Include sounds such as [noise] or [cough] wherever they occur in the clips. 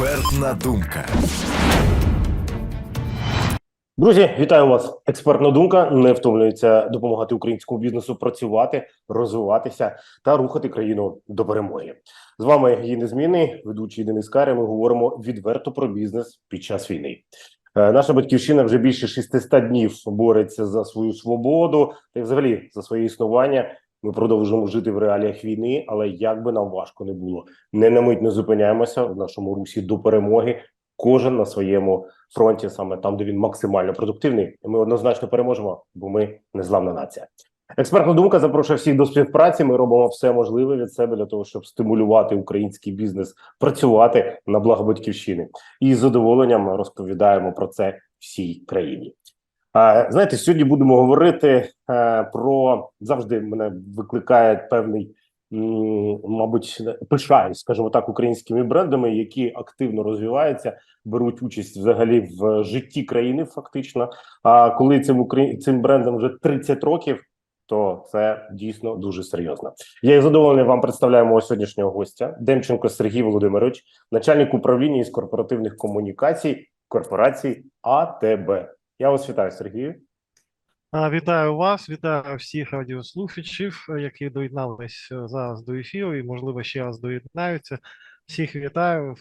Експертна думка. Друзі, вітаю вас! Експертна думка не втомлюється допомагати українському бізнесу працювати, розвиватися та рухати країну до перемоги. З вами її незмінний ведучий Денис Каря. Ми говоримо відверто про бізнес під час війни. Е, Наша батьківщина вже більше 600 днів бореться за свою свободу та й взагалі за своє існування. Ми продовжуємо жити в реаліях війни, але як би нам важко не було, не на мить не зупиняємося в нашому русі до перемоги. Кожен на своєму фронті, саме там, де він максимально продуктивний, ми однозначно переможемо, бо ми незламна нація. Експертна думка запрошує всіх до співпраці. Ми робимо все можливе від себе для того, щоб стимулювати український бізнес працювати на благо батьківщини. І з задоволенням розповідаємо про це всій країні. Знаєте, сьогодні будемо говорити е, про завжди мене викликає певний, мабуть, пишаюсь, скажімо так, українськими брендами, які активно розвиваються, беруть участь взагалі в житті країни, фактично. А коли цим цим брендам вже 30 років, то це дійсно дуже серйозно. Я із задоволенням вам представляю мого сьогоднішнього гостя Демченко Сергій Володимирович, начальник управління із корпоративних комунікацій корпорації АТБ. Я вас вітаю, Сергію. Вітаю вас, вітаю всіх радіослухачів, е, які доєднались е, зараз до ефіру і, можливо, ще раз доєднаються. Всіх вітаю.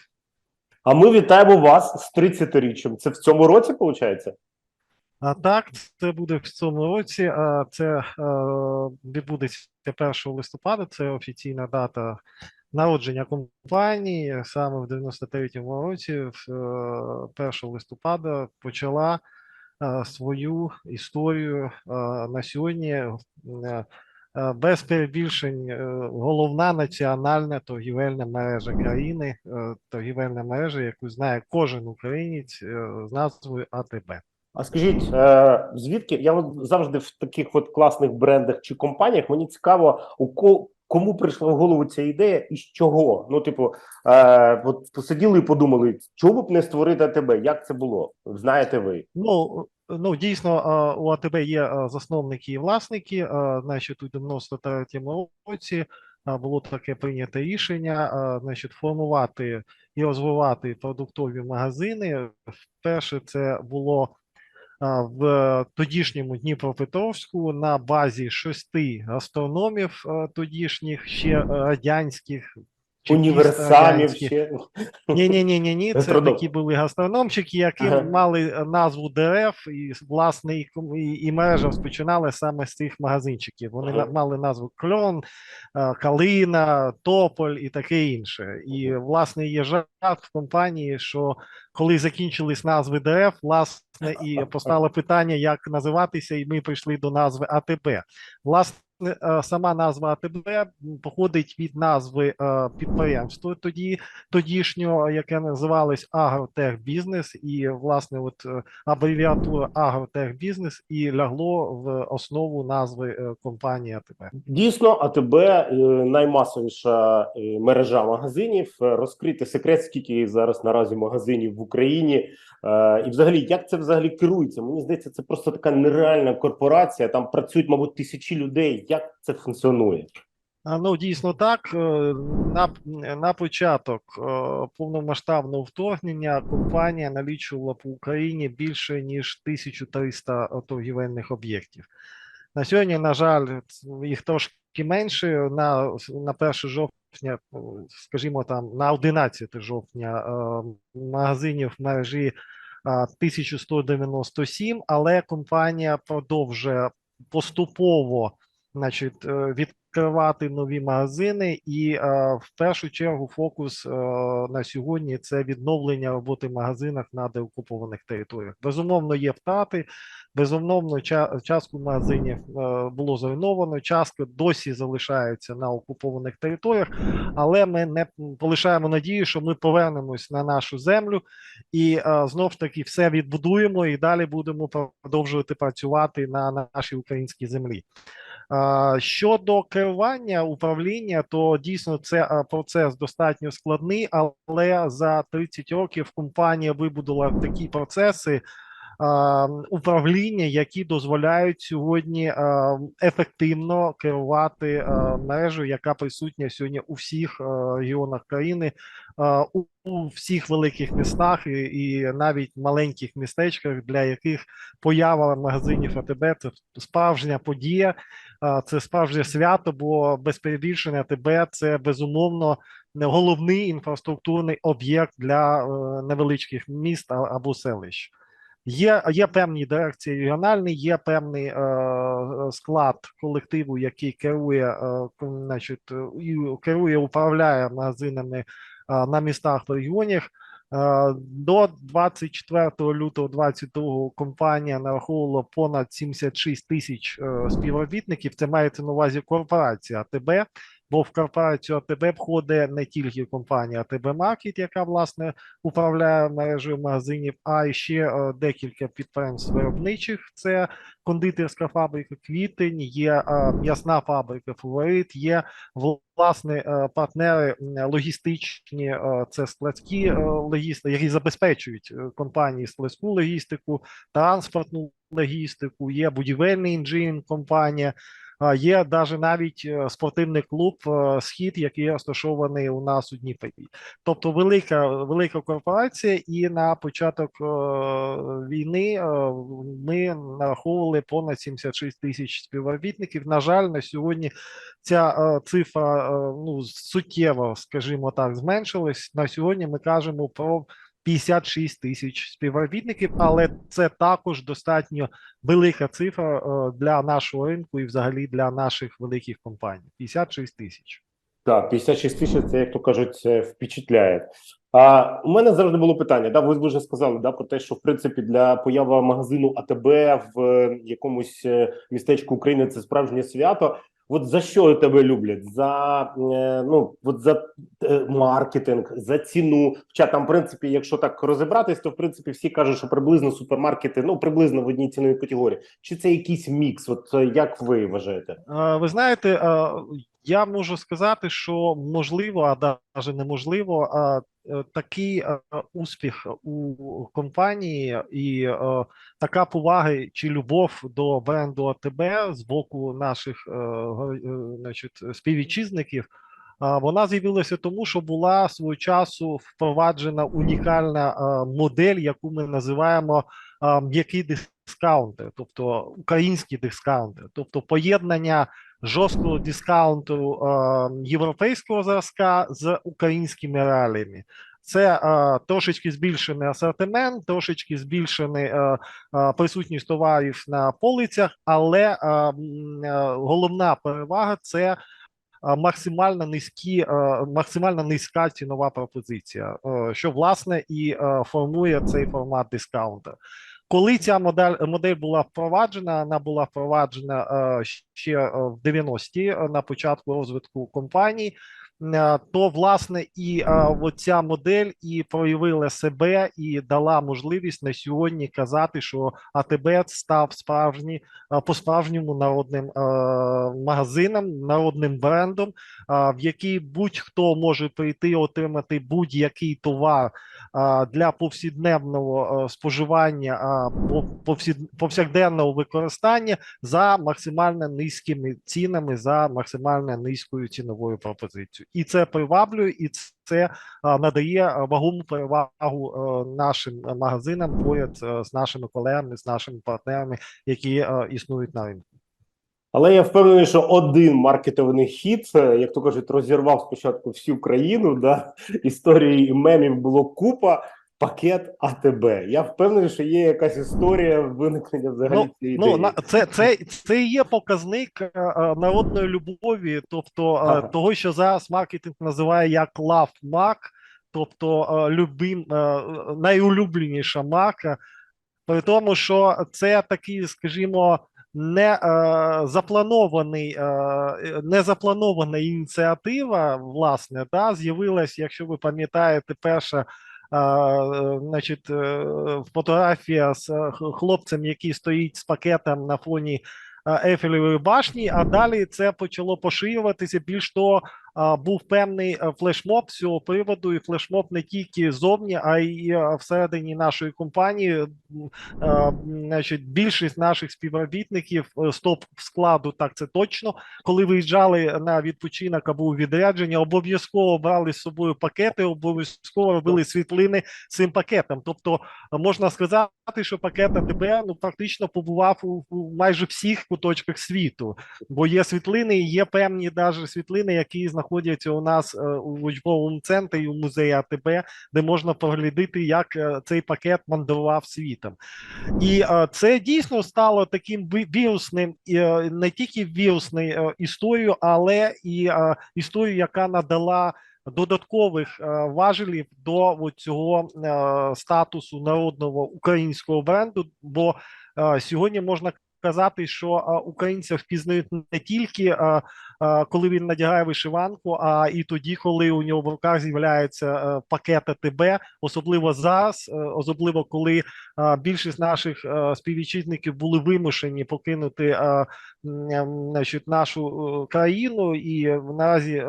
А ми вітаємо вас з 30-річчям. Це в цьому році, виходить? А так, це буде в цьому році. А це е, відбудеться 1 листопада. Це офіційна дата народження компанії. Саме в 93-му році, е, 1 листопада, почала свою історію на сьогодні. е, е, Без перебільшень, е, головна національна торгівельна мережа країни, торгівельна мережа, яку знає кожен українець з назвою АТБ. А скажіть, звідки я завжди в таких от класних брендах чи компаніях мені цікаво, у кому прийшла в голову ця ідея і з чого? Ну, типу, е, от посиділи і подумали, чого б не створити АТБ? Як це було? Знаєте ви? Ну, ну дійсно, у АТБ є засновники і власники. Значить, у 93-му році було таке прийнято рішення, значить, формувати і розвивати продуктові магазини. Вперше це було в тодішньому Дніпропетровську на базі шести гастрономів е, тодішніх, ще е, радянських. Універсамів Ні, ні, ні, ні, ні. Це Продов- такі були гастрономчики, які Ага. мали назву дерев, і власне і, і, і мережа розпочинали саме з цих магазинчиків. Вони Ага. мали назву Кльон, Калина, Тополь і таке інше. І власне є жарт в компанії, що коли закінчились назви дерев, власне, і [laughs] постало питання, як називатися, і ми прийшли до назви АТБ. Власне. Е, Сама назва АТБ походить від назви е, підприємства тоді тодішнього, яке називалось Агротехбізнес, і власне, от е, абревіатура Агротехбізнес і лягло в основу назви компанії АТБ. Дійсно, АТБ наймасовіша мережа магазинів. Розкрити секрет, скільки зараз наразі магазинів в Україні, Е, і взагалі, як це взагалі керується? Мені здається, це просто така нереальна корпорація. Там працюють, мабуть, тисячі людей. Як це функціонує? Ну, дійсно так. Е, На, на початок е, повномасштабного вторгнення компанія налічувала по Україні більше ніж 1300 торгівельних об'єктів. На сьогодні, на жаль, їх трошки менше. На, на 1 жовтня, о, скажімо там, на 11 жовтня магазинів мережі а, 1197, але компанія продовжує поступово значить, е, відкривати нові магазини, і е, в першу чергу фокус е, на сьогодні це відновлення роботи в магазинах на деокупованих територіях. Безумовно, є втрати. Безумовно, ча- частку магазинів е, було зруйновано, частка досі залишається на окупованих територіях, але ми не полишаємо надію, що ми повернемось на нашу землю і знов ж таки все відбудуємо і далі будемо продовжувати працювати на нашій українській землі. Щодо керування управління, то дійсно це процес достатньо складний, але за 30 років компанія вибудувала такі процеси, управління, які дозволяють сьогодні ефективно керувати мережею, яка присутня сьогодні у всіх регіонах країни, у, всіх великих містах і, і навіть маленьких містечках, для яких поява магазинів АТБ це справжня подія, це справжнє свято, бо без перебільшення АТБ це безумовно головний інфраструктурний об'єкт для е, невеличких міст або селищ. Є, є певні дирекції регіональні, є певний е, склад колективу, який керує, е, значить, е, керує, управляє магазинами е, на містах в регіонах. Е, До 24 лютого 2022 компанія нараховувала понад 76 тисяч співробітників. Це мається на увазі корпорація АТБ, бо в корпорацію АТБ входить не тільки компанія АТБ Маркет, яка власне управляє мережею магазинів, а ще е, декілька підприємств виробничих. Це кондитерська фабрика Квітень, є е, м'ясна фабрика Фаворит, є власне е, партнери логістичні, це складські логісти, які забезпечують компанії складську логістику, транспортну логістику, є будівельний інжинінг компанія. Є навіть е, спортивний клуб е, Схід, який розташований у нас у Дніпрі. Тобто велика велика корпорація, і на початок е, війни ми нараховували понад 76 тисяч співробітників. На жаль, на сьогодні ця цифра ну суттєво, скажімо так, зменшилась. На сьогодні ми кажемо про 56 тисяч співробітників, але це також достатньо велика цифра е, для нашого ринку і взагалі для наших великих компаній. 56 тисяч. Так, 56 тисяч, це, як то кажуть, впечатляє. А у мене завжди було питання. Да, ви вже сказали да, про те, що в принципі для появи магазину АТБ в е, якомусь е, містечку України це справжнє свято. От за що тебе люблять? За е, ну от за е, маркетинг, за ціну. Хоча там, в принципі, якщо так розібратись, то в принципі всі кажуть, що приблизно супермаркети ну приблизно в одній ціновій категорії. Чи це якийсь мікс? От е, як ви вважаєте? Ви знаєте, я можу сказати, що можливо, а навіть неможливо, е, е, такий е, успіх у компанії і е, така повага чи любов до бренду АТБ з боку наших значить, співвітчизників. а, Вона з'явилася тому, що була свого часу впроваджена унікальна модель, яку ми називаємо м'який дискаунтер, тобто український дискаунтер, тобто поєднання жорсткого дискаунту європейського зразка з українськими реаліями. Це е, трошечки збільшений асортимент, трошечки збільшений е, е, присутність товарів на полицях, але е, головна перевага це максимально низькі, е, максимально низька цінова пропозиція, е, що власне і е, формує цей формат дискаунта. Коли ця модель модель була впроваджена, вона була впроваджена е, ще е, в 90-ті е, на початку розвитку компаній. Е, То власне і е, оця модель і проявила себе і дала можливість на сьогодні казати, що АТБ став справжні е, по-справжньому народним е, магазином, народним брендом, в який будь-хто може прийти отримати будь-який товар для повсякденного споживання, по- повсякденного використання за максимально низькими цінами, за максимально низькою ціновою пропозицією. І це приваблює, і це надає вагому перевагу нашим магазинам поряд з нашими колегами, з нашими партнерами, які існують на ринку. Але я впевнений, що один маркетовий хід, е, як то кажуть, розірвав спочатку всю країну. Да? [laughs] Історії і мемів було купа. Пакет АТБ. Я впевнений, що є якась історія виникнення взагалі цієї Ну, ідеї. на це, це, це і є показник е, е, народної любові, тобто е, Ага. того, що зараз маркетинг називає як mark, тобто любим, найулюбленіша марка, при тому, що це такий, скажімо, не запланований, не запланована ініціатива, власне, да, з'явилась, якщо ви пам'ятаєте, перша. Е, Значить, е, фотографія з е, хлопцем, який стоїть з пакетом на фоні Ефелевої башні, а далі це почало поширюватися. Більш того, був певний е, флешмоб з цього приводу, і флешмоб не тільки зовні, а й е, всередині нашої компанії. Е, Значить, більшість наших співробітників стоп складу, так це точно. Коли виїжджали на відпочинок або у відрядження, обов'язково брали з собою пакети, обов'язково робили світлини цим пакетом. Тобто можна сказати, що пакет АТБ ну практично побував у, у майже всіх куточках світу, бо є світлини, і є певні даже світлини, які знаходяться у нас е, у учбовому центрі у музеї АТБ, де можна поглядати, як е, цей пакет мандрував світом. І е, це дійсно стало таким вірусним, не тільки вірусною е, історією, але і історією, яка надала додаткових важелів до цього статусу народного українського бренду. Бо сьогодні можна казати, що українця впізнають не тільки коли він надягає вишиванку, а і тоді, коли у нього в руках з'являється е, пакет АТБ, особливо зараз, е, особливо коли більшість наших е, співвітчизників були вимушені покинути значить, нашу країну. І наразі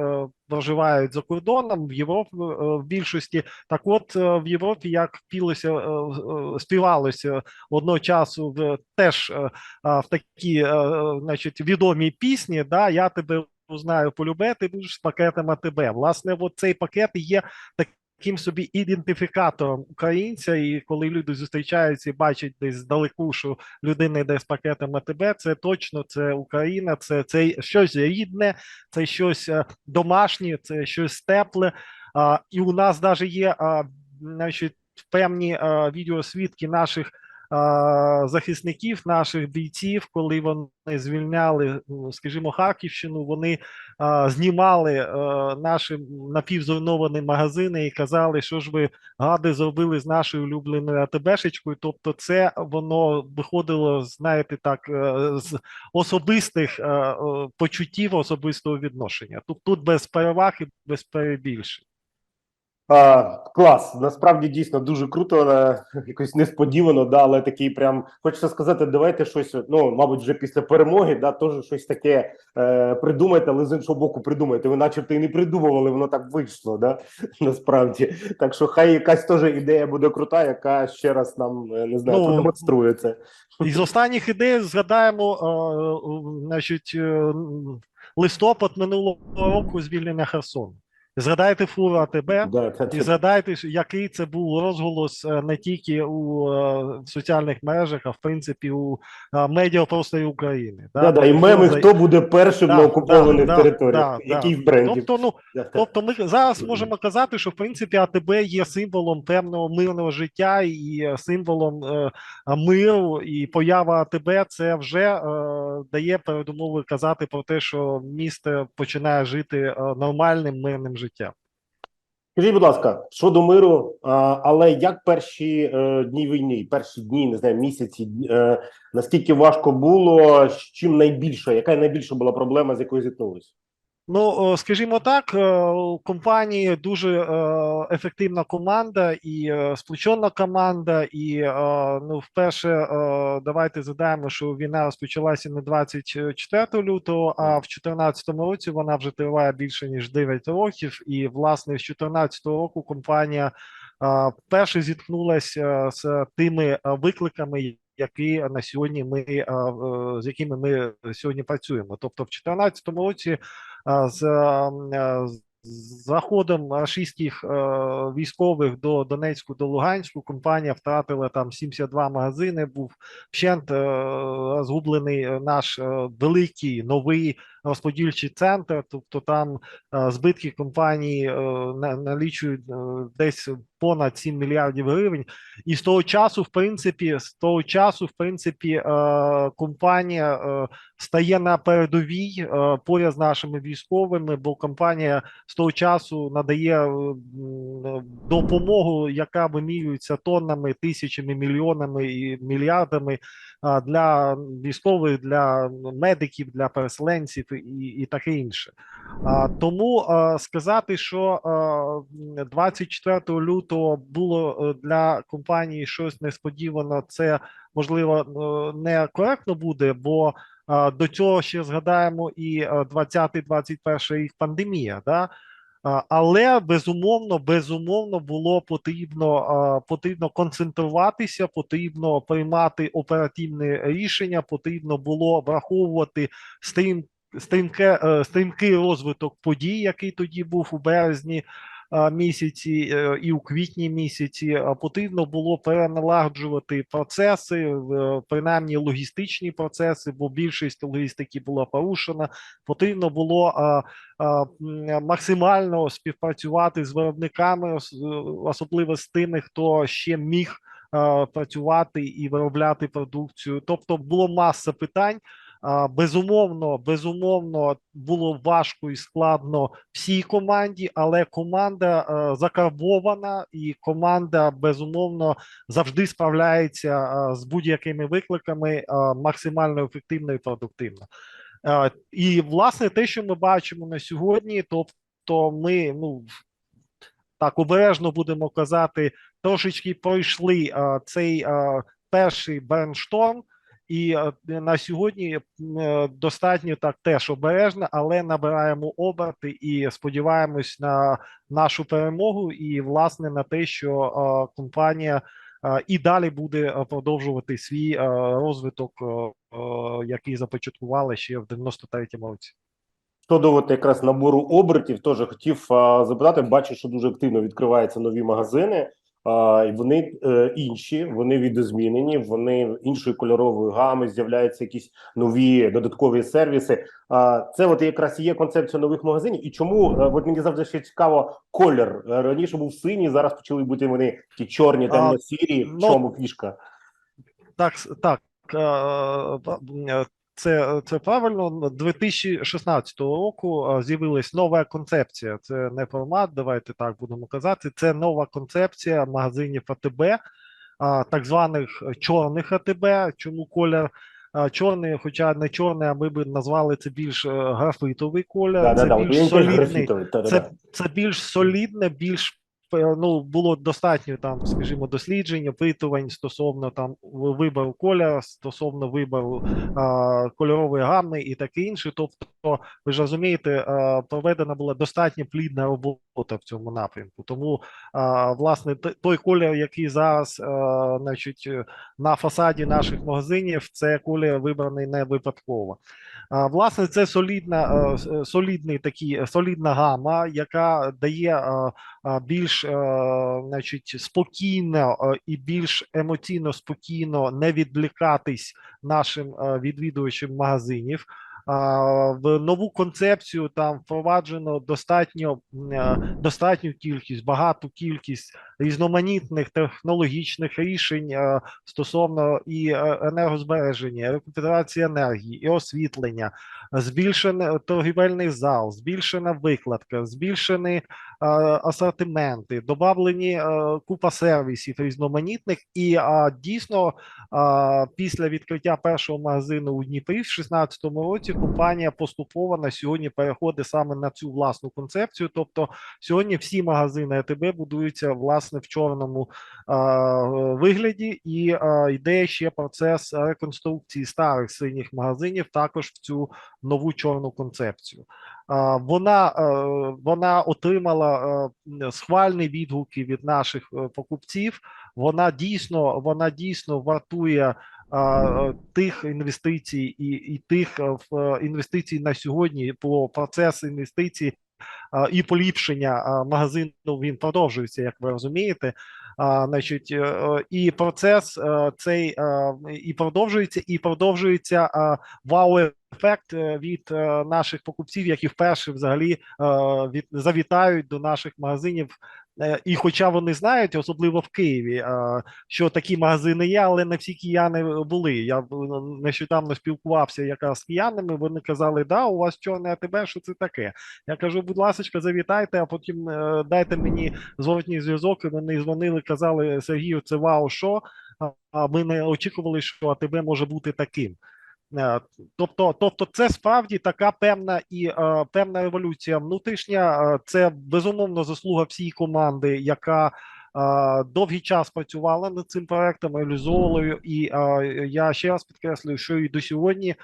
проживають за кордоном в Європі е, в більшості. Так, от е, в Європі як пілося, е, співалося одного часу в теж в такі, значить, відомі пісні. Да, я тебе узнаю полюбе, ти будеш з пакетами тебе. Власне, от цей пакет є таким собі ідентифікатором українця, і коли люди зустрічаються і бачать десь здалеку, що людина йде з пакетом АТБ, це точно це Україна, це, це щось рідне, це щось е, домашнє, це щось тепле. А, і у нас навіть є значить, певні відеосвідки наших захисників, наших бійців, коли вони звільняли, ну, скажімо, Харківщину, вони знімали наші напівзруйновані магазини і казали, що ж ви гади зробили з нашою улюбленою АТБшечкою. Тобто, це воно виходило, знаєте, так е, з особистих е, е, почуттів, особистого відношення. Тут тут без переваг і без перебільшень. А, клас, насправді дійсно дуже круто, е, якось несподівано, да, але такий прям хочеться сказати, давайте щось, ну, мабуть, вже після перемоги, да, теж щось таке е, придумайте, але з іншого боку, придумайте. Ви начебто і не придумували, воно так вийшло, да, [laughs] насправді. Так що хай якась теж ідея буде крута, яка ще раз нам е, не знаю, Ну, продемонструє це. Із останніх ідей згадаємо, е, е, значить, листопад минулого року звільнення Херсону. Згадайте фуру АТБ, Да, це, і згадайте, який це був розголос е, не тільки у е, соціальних мережах, а в принципі у е, медіапросторі України. да, да, і меми, за- хто буде першим Да, на окупованих да, територіях, да, який да. з. Тобто, ну, Да. Тобто, ми зараз можемо казати, що в принципі АТБ є символом певного мирного життя і символом е, миру, і поява АТБ це вже е, дає передумови казати про те, що місто починає жити нормальним мирним життям. Скажіть, будь ласка, щодо миру, але як перші е, дні війни, перші дні, не знаю, місяці, е, наскільки важко було, з чим найбільше, яка найбільша була проблема, з якою зіткнулися? Ну, скажімо так, е, у компанії дуже е, ефективна команда і е, сплочена команда. І ну, вперше, давайте згадаємо, що війна розпочалася не 24 лютого, а в 2014 році вона вже триває більше ніж 9 років. І власне з 2014 року компанія вперше зіткнулася з тими викликами, які на сьогодні ми е, е, з якими ми сьогодні працюємо. Тобто, в 2014 році з е, заходом рашистських е, військових до Донецьку, до Луганську компанія втратила там 72 магазини. Був вщент е, згублений наш е, великий новий розподільчий центр. Тобто там е, збитки компанії е, налічують е, десь понад 7 мільярдів гривень. І з того часу, в принципі, з того часу, в принципі, компанія стає на передовій поряд з нашими військовими, бо компанія з того часу надає допомогу, яка вимірюється тоннами, тисячами, мільйонами і мільярдами для військових, для медиків, для переселенців і, і таке інше. Тому сказати, що а, 24 лютого було е, для компанії щось несподівано, це можливо е, не коректно буде, бо До цього ще згадаємо і 20-21 рік пандемія. Да? Але безумовно, безумовно було потрібно, потрібно концентруватися, потрібно приймати оперативне рішення, потрібно було враховувати стрім, стрімке, е, стрімкий розвиток подій, який тоді був у березні місяці е, і у квітні місяці. Потрібно було переналагоджувати процеси, принаймні логістичні процеси, бо більшість логістики була порушена. Потрібно було максимально співпрацювати з виробниками, особливо з тими, хто ще міг працювати і виробляти продукцію. Тобто було маса питань. Безумовно, безумовно, було важко і складно всій команді, але команда е, закарбована, і команда безумовно завжди справляється е, з будь-якими викликами е, максимально ефективно і продуктивно. І власне те, що ми бачимо на сьогодні, тобто ми ну так обережно будемо казати, трошечки пройшли цей перший брейншторм, і е, на сьогодні е, достатньо так теж обережно, але набираємо оберти і сподіваємось на нашу перемогу, і власне на те, що е, компанія і далі буде продовжувати свій розвиток, який започаткували ще в 93-му році. Щодо от якраз набору обертів, теж хотів запитати. Бачу, що дуже активно відкриваються нові магазини. Вони е, інші, вони відозмінені, вони іншої кольорової гами. З'являються якісь нові додаткові сервіси. А це от якраз і є концепція нових магазинів. І чому е, от мені завжди ще цікаво колір Е, раніше був синій, зараз почали бути вони ті чорні, А, темно-сірі. В ну, чому фішка? Так, так. Це, це правильно. 2016 року з'явилась нова концепція. Це не формат, давайте так будемо казати. Це нова концепція магазинів АТБ, так званих чорних АТБ. Чому колір чорний, хоча не чорний, а ми би назвали це більш е, графитовий колір. Да, да, це да, більш теж солідний. Да, це, це більш солідне, більш ну було достатньо там, скажімо, досліджень, опитувань стосовно там вибору кольору, стосовно вибору а, кольорової гамми і таке інше. Тобто, ви ж розумієте, а, проведена була достатньо плідна робота в цьому напрямку. Тому, власне, той колір, який зараз, а, значить, е, на фасаді наших магазинів, це колір вибраний не випадково. Власне, це солідна, е, е, солідний такий, е, солідна гама, яка дає е, е, більш е, значить, спокійно е, і більш емоційно спокійно не відвлікатись нашим е, відвідувачам магазинів. В нову концепцію там впроваджено достатньо достатню кількість, багату кількість різноманітних технологічних рішень е, стосовно і е, енергозбереження, рекуперації енергії, і освітлення, збільшений торгівельний зал, збільшена викладка, збільшені е, асортименти, додавлені купа сервісів різноманітних, і дійсно після відкриття першого магазину у Дніпрі в 2016 році компанія поступово на сьогодні переходить саме на цю власну концепцію. Тобто сьогодні всі магазини АТБ будуються власне в чорному вигляді, і йде ще процес реконструкції старих синіх магазинів також в цю нову чорну концепцію. Вона, е, вона отримала е, схвальні відгуки від наших е, покупців. Вона дійсно, вона дійсно вартує тих інвестицій і, і тих інвестицій на сьогодні по процес інвестицій і поліпшення магазину він продовжується, як ви розумієте. А, значить, е, е, і процес е, цей і продовжується, і продовжується вау-ефект від наших покупців, які вперше взагалі від, завітають до наших магазинів. Е, І хоча вони знають, особливо в Києві, е, що такі магазини є, але не всі кияни були. Я е, нещодавно спілкувався якраз з киянами. Вони казали, да, у вас чорне АТБ, що це таке? Я кажу, будь ласка, завітайте, а потім е, дайте мені зворотній зв'язок. І вони дзвонили, казали Сергію, це вау, що? А ми не очікували, що АТБ може бути таким. Е, Тобто, тобто, це справді така певна і е, певна революція внутрішня. Е, Це безумовно заслуга всієї команди, яка довгий час працювала над цим проектом, реалізовувала, і я ще раз підкреслюю, що і до сьогодні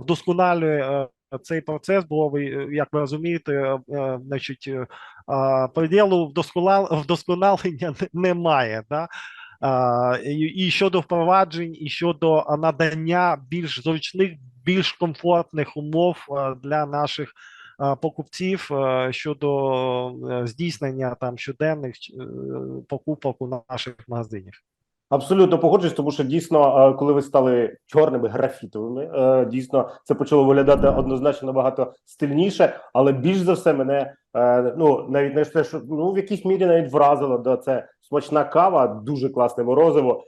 вдосконалює цей процес, бо як ви розумієте, значить, приділу вдосконал- вдосконалення [laughs] немає. Да? І, щодо впроваджень, і щодо надання більш зручних, більш комфортних умов для наших покупців щодо е, здійснення там щоденних е, покупок у наших магазинах. Абсолютно погоджуюсь, тому що дійсно, коли ви стали чорними графітовими, е, дійсно це почало виглядати однозначно набагато стильніше, але більш за все мене ну навіть не те, що ну в якійсь мірі навіть вразило, да це смачна кава, дуже класне морозиво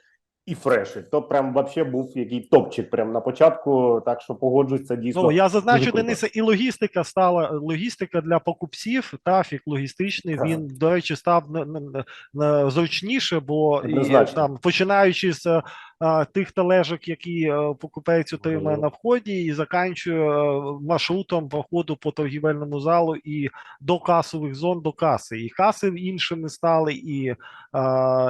і фреші. То прям вообще був який топчик прям на початку. Так що погоджуюсь, дійсно. Ну я зазначу. Денисе, і логістика стала логістика для покупців. Трафік логістичний. Так. Він до речі став на, на, на, на зручніше, бо і, там починаючи з е, тих тележок, які е, покупець отримає на вході, і заканчує е, маршрутом проходу по торгівельному залу і до касових зон до каси. І каси іншими стали, і,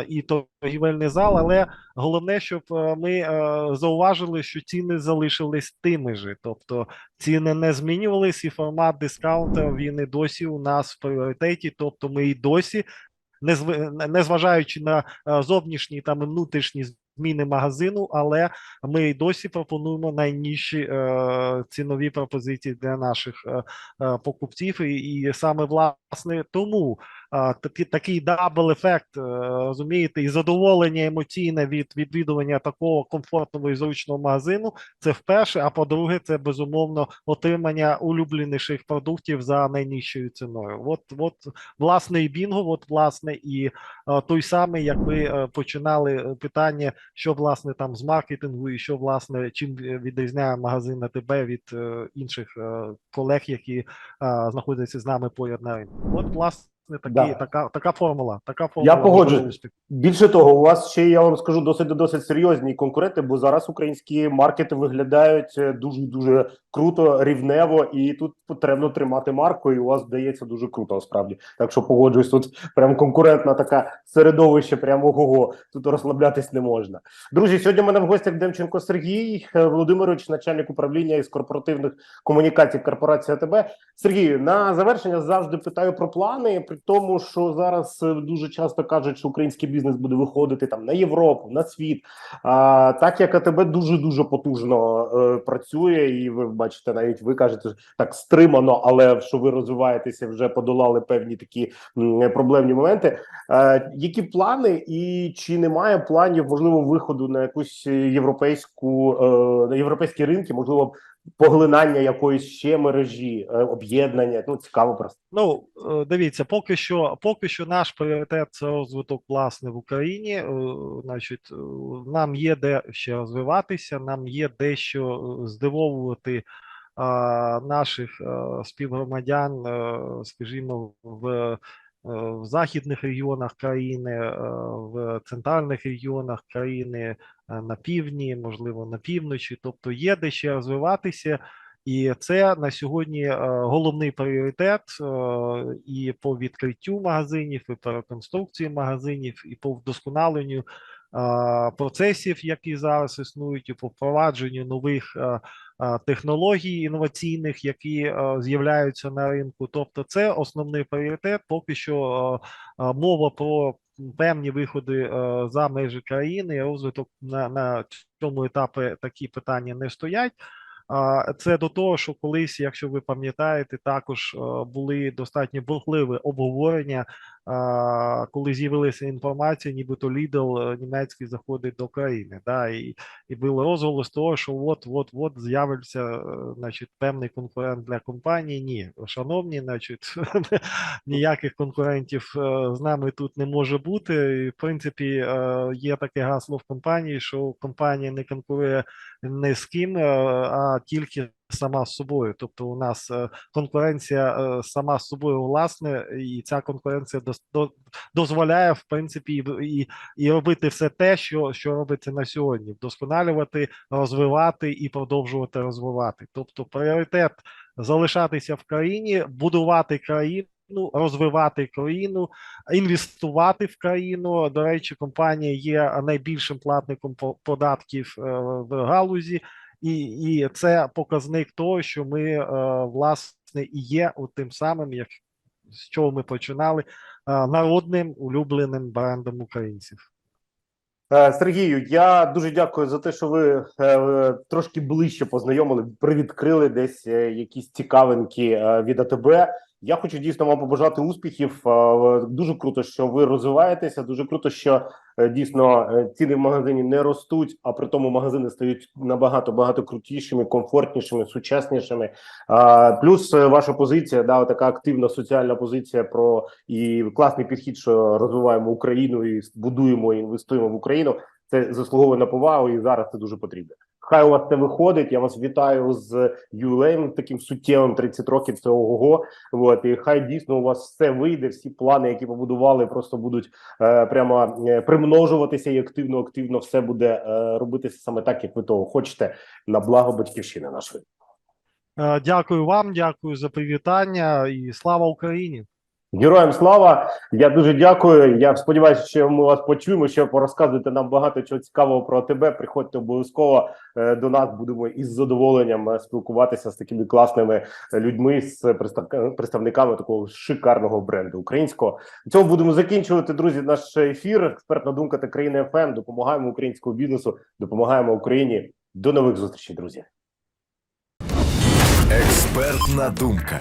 і торгівельний зал. Але головне, щоб е, ми е, зауважили, що ціни залишились тими ж. Тобто ціни не змінювались, і формат дискаунтера він і досі у нас в пріоритеті. Тобто, ми і досі, незв- незважаючи на е, зовнішні там і внутрішні зміни магазину, але ми і досі пропонуємо найнижчі е, цінові пропозиції для наших е, покупців, і, і саме власне тому такий, такий дабл ефект, е, розумієте, і задоволення емоційне від відвідування такого комфортного і зручного магазину. Це вперше. А по-друге, це безумовно отримання улюбленіших продуктів за найнижчою ціною. От, от власне і бінго, от власне і е, той самий, як ви е, починали питання, що власне там з маркетингу, і що власне чим відрізняє магазин АТБ від е, інших колег, які знаходяться з нами поряд на ринку. От власне такі, Да. така, така формула. Така формула погоджуюсь. можливого. Більше того, у вас ще я вам скажу досить досить серйозні конкуренти, бо зараз українські маркети виглядають е, дуже дуже круто, рівнево, і тут потрібно тримати марку, і у вас вдається дуже круто. Насправді, так що погоджуюсь, тут прям конкурентна така середовище, прямо ого, тут розслаблятись не можна. Друзі, сьогодні в мене в гостях Демченко Сергій Володимирович, начальник управління із корпоративних комунікацій корпорації АТБ. Сергію, на завершення завжди питаю про плани, тому, що зараз е, дуже часто кажуть, що український бізнес буде виходити там на Європу, на світ. А так як АТБ дуже дуже потужно е, працює, і ви бачите, навіть ви кажете так стримано, але що ви розвиваєтеся, вже подолали певні такі м, проблемні моменти. Е, які плани, і чи немає планів можливо виходу на якусь європейську е, на європейські ринки, можливо, поглинання якоїсь ще мережі, е, об'єднання? Ну цікаво просто. Ну, е, дивіться, поки що, поки що наш пріоритет це розвиток власне в Україні. Е, Значить, нам є де ще розвиватися, нам є дещо здивовувати наших співгромадян, скажімо, в, в західних регіонах країни, е, в центральних регіонах країни, е, на півдні, можливо, на півночі. Тобто є де ще розвиватися. І це на сьогодні е, головний пріоритет е, і по відкриттю магазинів, і по реконструкції магазинів, і по вдосконаленню е, процесів, які зараз існують, і по впровадженню нових технологій інноваційних, які з'являються на ринку. Тобто, це основний пріоритет. Поки що мова про певні виходи за межі країни, розвиток на, на цьому етапі такі питання не стоять. Це до того, що колись, якщо ви пам'ятаєте, також були достатньо бурхливі обговорення, коли з'явилася інформація, нібито Lidl е, німецький заходить до країни. Да, і, і був розголос того, що от, от, от з'явиться е, значить, певний конкурент для компанії. Ні, шановні, значить, [laughs] ніяких конкурентів е, з нами тут не може бути. І, в принципі, є таке гасло в компанії, що компанія не конкурує не з ким, а тільки сама з собою. Тобто, у нас е, конкуренція е, сама з собою власне, і ця конкуренція дозволяє в принципі і, і, робити все те, що, що робиться на сьогодні: вдосконалювати, розвивати і продовжувати розвивати. Тобто, пріоритет залишатися в країні, будувати країну. країну, розвивати країну, інвестувати в країну. До речі, компанія є найбільшим платником по- податків е, в галузі, і, і це показник того, що ми е, власне і є тим самим, як з чого ми починали, е, народним улюбленим брендом українців. Е, Сергію, я дуже дякую за те, що ви трошки ближче познайомили, привідкрили десь якісь цікавинки від АТБ. Я хочу дійсно вам побажати успіхів. Дуже круто, що ви розвиваєтеся. Дуже круто, що дійсно е, ціни в магазині не ростуть, а при тому магазини стають набагато багато крутішими, комфортнішими, сучаснішими. А, Плюс е, ваша позиція, да, така активна соціальна позиція про і класний підхід, що розвиваємо Україну і будуємо і інвестуємо в Україну. Це заслуговує на повагу, і зараз це дуже потрібно. Хай у вас це виходить. Я вас вітаю з ювілеєм таким суттєвим 30 років. Це ого. От і хай дійсно у вас все вийде. Всі плани, які побудували, просто будуть е, прямо е, примножуватися і активно, активно все буде е, робитися саме так, як ви того хочете, на благо батьківщини нашої. Е, Дякую вам, дякую за привітання і слава Україні! Героям слава! Я дуже дякую. Я сподіваюся, що ми вас почуємо. Що порозказуєте нам багато чого цікавого про тебе. Приходьте обов'язково е, до нас. Будемо із задоволенням е, спілкуватися з такими класними людьми, з представниками такого шикарного бренду українського. На цьому будемо закінчувати, друзі. Наш ефір. Експертна думка та країна ФМ. Допомагаємо українському бізнесу, допомагаємо Україні. До нових зустрічей, друзі. Експертна думка.